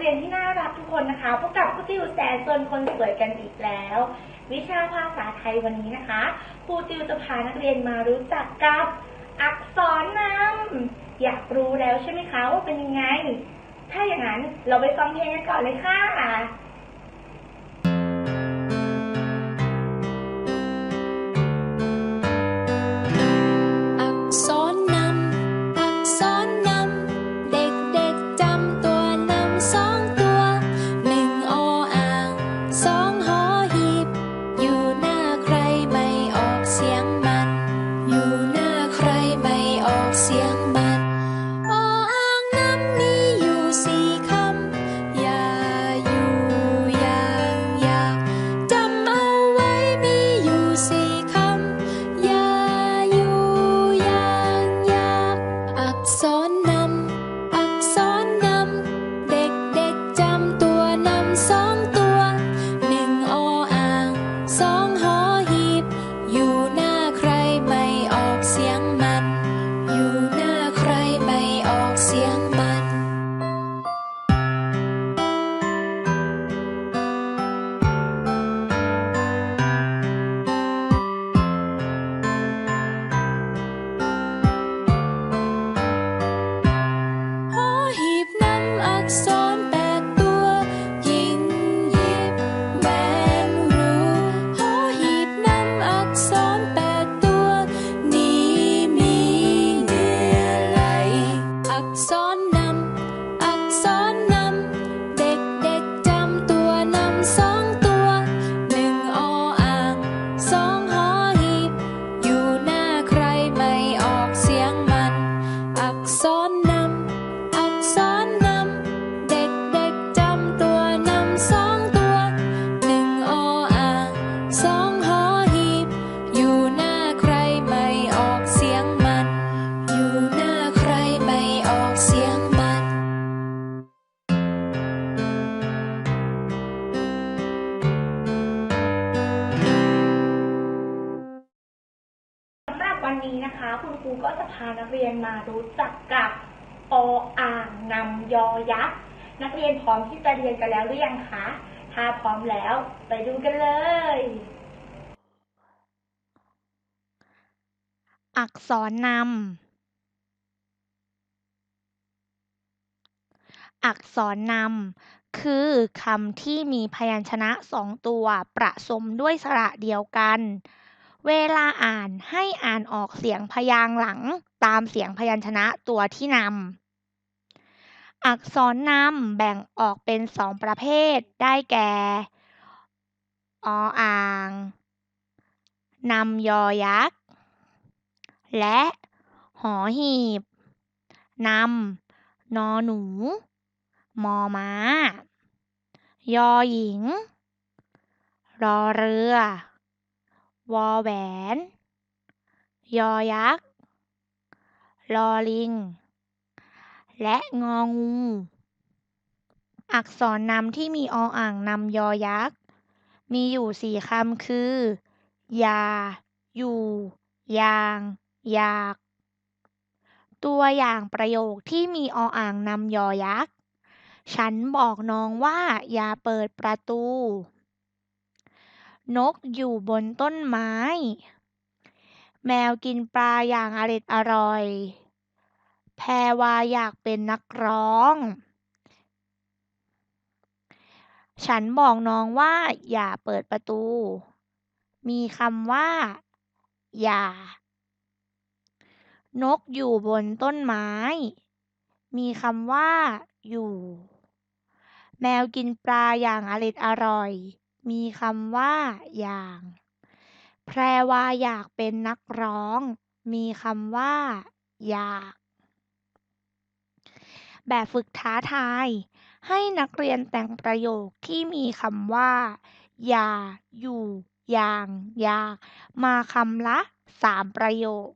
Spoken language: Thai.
นะคะพบกับครูติวแสนส่วนคนสวยกันอีกแล้ว วิชาภาษาไทยวันนี้นะคะครูติวจะพานักเรียนมารู้จักกับอักษรนำอยากรู้แล้วใช่ไหมคะว่าเป็นยังไง ถ้าอย่างนั้นเราไปฟังเพลงกันก่อนเลยค่ะ คะคุณครูก็จะพานักเรียนมารู้จักกับออ่างนำยอยักษ์นักเรียนพร้อมที่จะเรียนกันแล้วหรือยังคะ ถ้าพร้อมแล้วไปดูกันเลย อักษรนำ อักษรนำคือคำที่มีพยัญชนะสองตัวประสมด้วยสระเดียวกัน เวลาอ่านให้อ่านออกเสียงพยางค์หลังตามเสียงพยัญชนะตัวที่นำ อักษรนำแบ่งออกเป็นสองประเภท ได้แก่ ออ่างนำยอยักษ์ และหอหีบนำนอหนู มอม้า ยอหญิง รอเรือ วอแหวน ยอยักษ์ ลอลิง และงองู อักษรนำที่มีออ่างนำยอยักษ์ มีอยู่สี่คำคือ ยา อยู่ ยาง อยาก ตัวอย่างประโยคที่มีออ่างนำยอยักษ์ ฉันบอกน้องว่าอย่าเปิดประตู นกอยู่บนต้นไม้ แมวกินปลาอย่างอร็ดอร่อย แพรวาอยากเป็นนักร้อง ฉันบอกน้องว่า อย่าเปิดประตู มีคำว่า อย่า นกอยู่บนต้นไม้ มีคำว่า อยู่ แมวกินปลาอย่างอร็ดอร่อย มีคำว่า อย่าง แพรวาอยากเป็นนักร้อง มีคำว่า อยาก แบบฝึกท้าทาย ให้นักเรียนแต่งประโยคที่มีคำว่า อย่า อยู่ อย่าง อยาก มาคำละสามประโยค